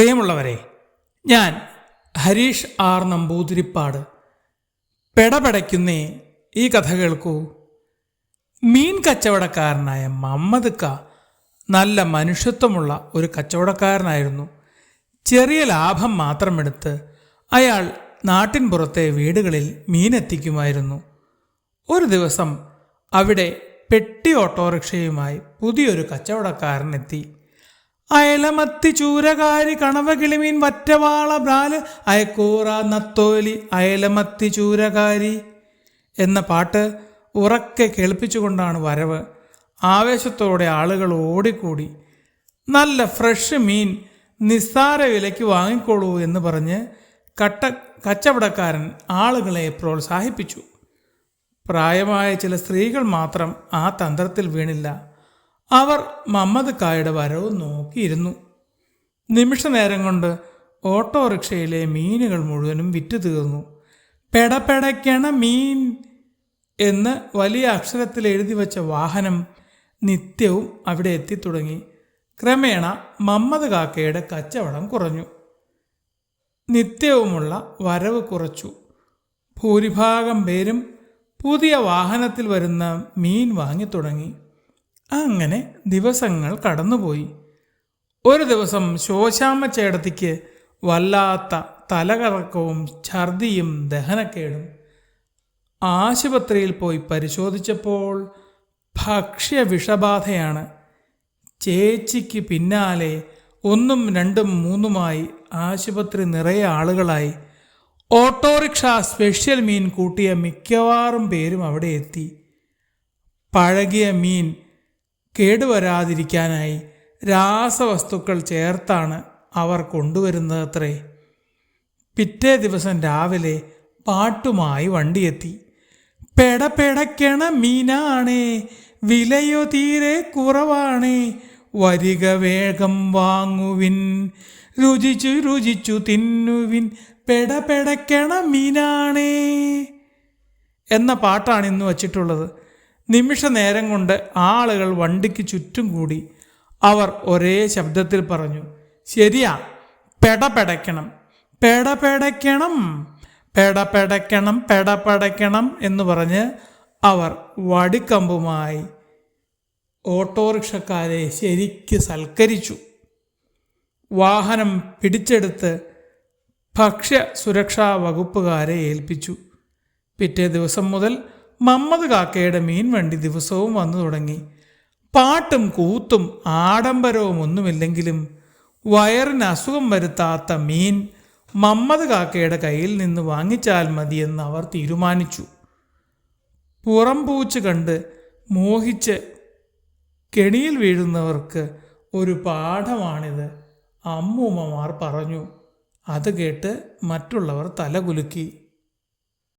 പ്രിയമുള്ളവരെ ഞാൻ ഹരീഷ് ആർ നമ്പൂതിരിപ്പാട് പെടപെടയ്ക്കുന്നേ ഈ കഥ കേൾക്കൂ. മീൻ കച്ചവടക്കാരനായ മമ്മദ് ക നല്ല മനുഷ്യത്വമുള്ള ഒരു കച്ചവടക്കാരനായിരുന്നു. ചെറിയ ലാഭം മാത്രമെടുത്ത് അയാൾ നാട്ടിൻ പുറത്തെ വീടുകളിൽ മീനെത്തിക്കുമായിരുന്നു ഒരു ദിവസം അവിടെ പെട്ടി ഓട്ടോറിക്ഷയുമായി പുതിയൊരു കച്ചവടക്കാരൻ എത്തി. അയലമത്തി ചൂരകാരി കണവ കിളിമീൻ വറ്റവാള ബ്രാൽ അയക്കൂറ നത്തോലി അയലമത്തി ചൂരകാരി എന്ന പാട്ട് ഉറക്കെ കേൾപ്പിച്ചുകൊണ്ടാണ് വരവ്. ആവേശത്തോടെ ആളുകൾ ഓടിക്കൂടി. നല്ല ഫ്രഷ് മീൻ നിസ്സാര വിലയ്ക്ക് വാങ്ങിക്കോളൂ എന്ന് പറഞ്ഞ് കട്ട കച്ചവടക്കാരൻ ആളുകളെ പ്രോത്സാഹിപ്പിച്ചു. പ്രായമായ ചില സ്ത്രീകൾ മാത്രം ആ തന്ത്രത്തിൽ വീണില്ല. അവർ മമ്മദ് കായുടെ വരവ് നോക്കിയിരുന്നു. നിമിഷനേരം കൊണ്ട് ഓട്ടോറിക്ഷയിലെ മീനുകൾ മുഴുവനും വിറ്റു തീർന്നു. പെടപെടയ്ക്കണ മീൻ എന്ന് വലിയ അക്ഷരത്തിൽ എഴുതി വച്ച വാഹനം നിത്യവും അവിടെ എത്തിത്തുടങ്ങി. ക്രമേണ മമ്മദ് കാക്കയുടെ കച്ചവടം കുറഞ്ഞു. നിത്യവുമുള്ള വരവ് കുറച്ചു. ഭൂരിഭാഗം പേരും പുതിയ വാഹനത്തിൽ വരുന്ന മീൻ വാങ്ങി തുടങ്ങി അങ്ങനെ ദിവസങ്ങൾ കടന്നുപോയി. ഒരു ദിവസം ശോശാമ്മ ചേടത്തിക്ക് വല്ലാത്ത തലകറക്കവും ഛർദിയും ദഹനക്കേടും. ആശുപത്രിയിൽ പോയി പരിശോധിച്ചപ്പോൾ ഭക്ഷ്യ വിഷബാധയാണ് ചേച്ചിക്ക് പിന്നാലെ ഒന്നും രണ്ടും മൂന്നുമായി ആശുപത്രി നിറയെ ആളുകളായി. ഓട്ടോറിക്ഷ സ്പെഷ്യൽ മീൻ കൂട്ടിയ മിക്കവാറും പേരും അവിടെ എത്തി. പഴകിയ മീൻ കേടുവരാതിരിക്കാനായി രാസവസ്തുക്കൾ ചേർത്താണ് അവർ കൊണ്ടുവരുന്നതത്രേ. പിറ്റേ ദിവസം രാവിലെ പാട്ടുമായി വണ്ടിയെത്തി. പെടപെടയ്ക്കണ മീനാണേ വിലയോ തീരെ കുറവാണേ വരിക വേഗം വാങ്ങുവിൻ രുചിച്ചു രുചിച്ചു തിന്നുവിൻ പെടപെടയ്ക്കണ മീനാണേ. എന്ന പാട്ടാണ് ഇന്ന് വച്ചിട്ടുള്ളത്. നിമിഷ നേരം കൊണ്ട് ആളുകൾ വണ്ടിക്ക് ചുറ്റും കൂടി അവർ ഒരേ ശബ്ദത്തിൽ പറഞ്ഞു ശരിയാ പെടപെടയ്ക്കണം പെടപെടയ്ക്കണം പെടപെടയ്ക്കണം പെടപെടയ്ക്കണം എന്ന് പറഞ്ഞ് അവർ വടിക്കമ്പുമായി ഓട്ടോറിക്ഷക്കാരെ ശരിക്ക് സൽക്കരിച്ചു. വാഹനം പിടിച്ചെടുത്ത് ഭക്ഷ്യ സുരക്ഷാ വകുപ്പുകാരെ ഏൽപ്പിച്ചു. പിറ്റേ ദിവസം മുതൽ മമ്മദ് കാക്കയുടെ മീൻ വണ്ടി ദിവസവും വന്നു തുടങ്ങി. പാട്ടും കൂത്തും ആഡംബരവും ഒന്നുമില്ലെങ്കിലും വയറിന് അസുഖം വരുത്താത്ത മീൻ മമ്മദ് കാക്കയുടെ കയ്യിൽ നിന്ന് വാങ്ങിച്ചാൽ മതിയെന്ന് അവർ തീരുമാനിച്ചു. പുറം പൂച്ച് കണ്ട് മോഹിച്ച് കെണിയിൽ വീഴുന്നവർക്ക് ഒരു പാഠമാണിത് അമ്മൂമ്മമാർ പറഞ്ഞു. അത് കേട്ട് മറ്റുള്ളവർ തലകുലുക്കി.